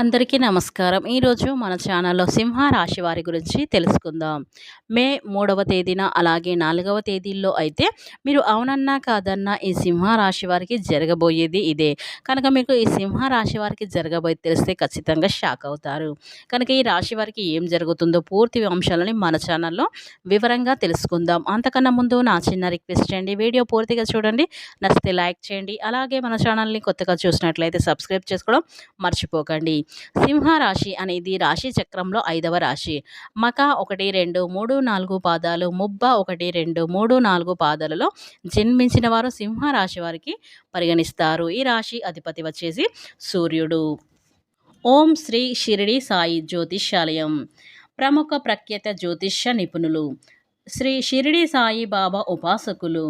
అందరికీ నమస్కారం. ఈరోజు మన ఛానల్లో సింహ రాశి వారి గురించి తెలుసుకుందాం. మే మూడవ తేదీన అలాగే నాలుగవ తేదీల్లో అయితే మీరు అవునన్నా కాదన్నా ఈ సింహరాశి వారికి జరగబోయేది ఇదే. కనుక మీకు ఈ సింహ రాశి వారికి జరగబోయేది తెలిస్తే ఖచ్చితంగా షాక్ అవుతారు. కనుక ఈ రాశి వారికి ఏం జరుగుతుందో పూర్తి అంశాలని మన ఛానల్లో వివరంగా తెలుసుకుందాం. అంతకన్నా ముందు నా చిన్న రిక్వెస్ట్ చేయండి వీడియో పూర్తిగా చూడండి. నచ్చితే లైక్ చేయండి. అలాగే మన ఛానల్ని కొత్తగా చూసినట్లయితే సబ్స్క్రైబ్ చేసుకోవడం మర్చిపోకండి. సింహరాశి అనేది రాశి చక్రంలో ఐదవ రాశి. మక ఒకటి రెండు మూడు నాలుగు పాదాలు ముబ్బ ఒకటి రెండు మూడు నాలుగు పాదాలలో జన్మించిన వారు సింహరాశి వారికి పరిగణిస్తారు. ఈ రాశి అధిపతి వచ్చేసి సూర్యుడు. ఓం శ్రీ షిరిడి సాయి జ్యోతిష్యాలయం. ప్రముఖ ప్రఖ్యాత జ్యోతిష్య నిపుణులు. శ్రీ షిరిడి సాయి బాబా ఉపాసకులు.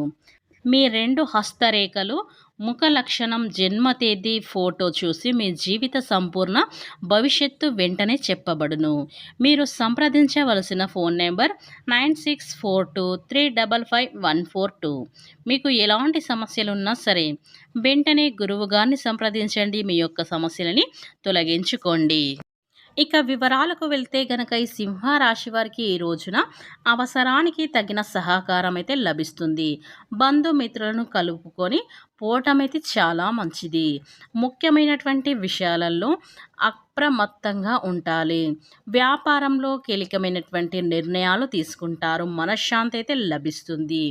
మీ రెండు హస్తరేఖలు ముఖ లక్షణం జన్మ తేదీ ఫోటో చూసి మీ జీవిత సంపూర్ణ భవిష్యత్తు వెంటనే చెప్పబడును. మీరు సంప్రదించవలసిన phone number nine six four two three double five one four two. మీకు ఎలాంటి సమస్యలు ఉన్నా సరే వెంటనే గురువుగారిని సంప్రదించండి. మీ యొక్క సమస్యలని తొలగించుకోండి. ఇక వివరాలకు వెళ్తే గనక ఈ సింహరాశి వారికి ఈ రోజున అవసరానికి తగిన సహకారం అయితే లభిస్తుంది. బంధుమిత్రులను కలుపుకొని పోవటం అయితే చాలా మంచిది. ముఖ్యమైనటువంటి విషయాలలో అప్రమత్తంగా ఉండాలి. వ్యాపారంలో కీలకమైనటువంటి నిర్ణయాలు తీసుకుంటారు. మనశ్శాంతి అయితే లభిస్తుంది.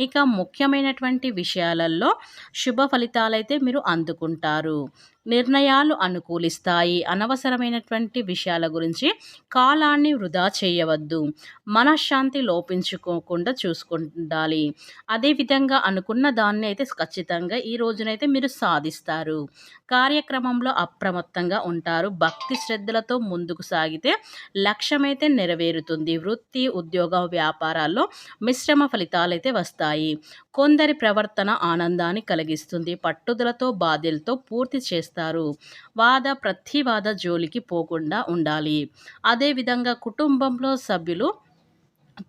ఇక ముఖ్యమైనటువంటి విషయాలలో శుభ ఫలితాలైతే మీరు అందుకుంటారు. నిర్ణయాలు అనుకూలిస్తాయి. అనవసరమైనటువంటి విషయాల గురించి కాలాన్ని వృధా చేయవద్దు. మనశ్శాంతి లోపించుకోకుండా చూసుకుండాలి. అదేవిధంగా అనుకున్న దాన్ని అయితే ఖచ్చితంగా ఈ రోజునైతే మీరు సాధిస్తారు. కార్యక్రమంలో అప్రమత్తంగా ఉంటారు. భక్తి శ్రద్ధలతో ముందుకు సాగితే లక్ష్యమైతే నెరవేరుతుంది. వృత్తి ఉద్యోగ వ్యాపారాల్లో మిశ్రమ ఫలితాలైతే వస్తాయి. కొందరి ప్రవర్తన ఆనందాన్ని కలిగిస్తుంది. పట్టుదలతో బాధ్యతలతో పూర్తి చేస్తారు. వాద ప్రతివాద జోలికి పోకుండా ఉండాలి. అదేవిధంగా కుటుంబంలో సభ్యులు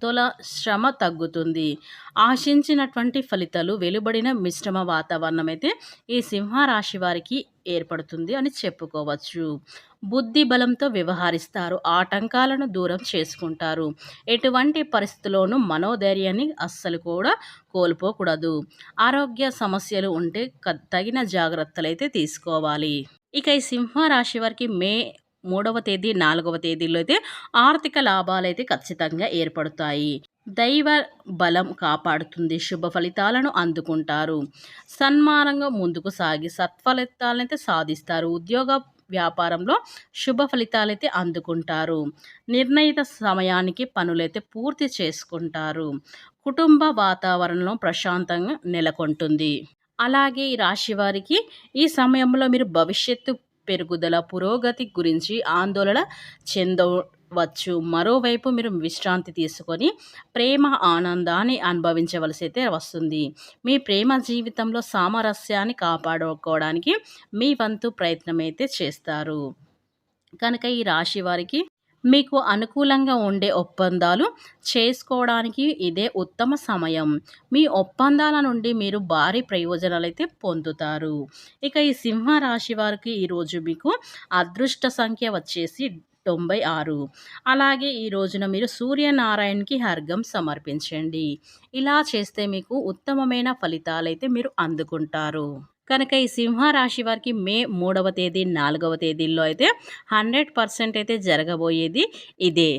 తొల శ్రమ తగ్గుతుంది. ఆశించినటువంటి ఫలితాలు వెలుబడిన మిశ్రమ వాతావరణం అయితే ఈ సింహరాశి వారికి ఏర్పడుతుంది అని చెప్పుకోవచ్చు. బుద్ధి బలంతో వ్యవహరిస్తారు. ఆటంకాలను దూరం చేసుకుంటారు. ఎటువంటి పరిస్థితుల్లోనూ మనోధైర్యాన్ని అస్సలు కూడా కోల్పోకూడదు. ఆరోగ్య సమస్యలు ఉంటే తగిన జాగ్రత్తలు అయితే తీసుకోవాలి. ఇక ఈ సింహరాశి వారికి మే మూడవ తేదీ నాలుగవ తేదీలో అయితే ఆర్థిక లాభాలు అయితే ఖచ్చితంగా ఏర్పడతాయి. దైవ బలం కాపాడుతుంది శుభ ఫలితాలను అందుకుంటారు. సన్మానంగా ముందుకు సాగి సత్ఫలితాలనైతే సాధిస్తారు. ఉద్యోగ వ్యాపారంలో శుభ ఫలితాలైతే అందుకుంటారు. నిర్ణయిత సమయానికి పనులైతే పూర్తి చేసుకుంటారు. కుటుంబ వాతావరణంలో ప్రశాంతంగా నెలకొంటుంది. అలాగే ఈ రాశి వారికి ఈ సమయంలో మీరు భవిష్యత్తు పెరుగుదల పురోగతి గురించి ఆందోళన చెందవచ్చు. మరోవైపు మీరు విశ్రాంతి తీసుకొని ప్రేమ ఆనందాన్ని అనుభవించవలసి అయితే వస్తుంది. మీ ప్రేమ జీవితంలో సామరస్యాన్ని కాపాడుకోవడానికి మీ వంతు ప్రయత్నం అయితే చేస్తారు. కనుక ఈ రాశి వారికి మీకు అనుకూలంగా ఉండే ఒప్పందాలు చేసుకోవడానికి ఇదే ఉత్తమ సమయం. మీ ఒప్పందాల నుండి మీరు భారీ ప్రయోజనాలు అయితే పొందుతారు. ఇక ఈ సింహ రాశి వారికి ఈరోజు మీకు అదృష్ట సంఖ్య వచ్చేసి తొంభై ఆరు. అలాగే ఈ రోజున మీరు సూర్యనారాయణకి హర్గం సమర్పించండి. ఇలా చేస్తే మీకు ఉత్తమమైన ఫలితాలైతే మీరు అందుకుంటారు. కనుక ఈ సింహరాశి వారికి మే మూడవ తేదీ నాలుగవ తేదీల్లో అయితే హండ్రెడ్ పర్సెంట్ అయితే జరగబోయేది ఇదే.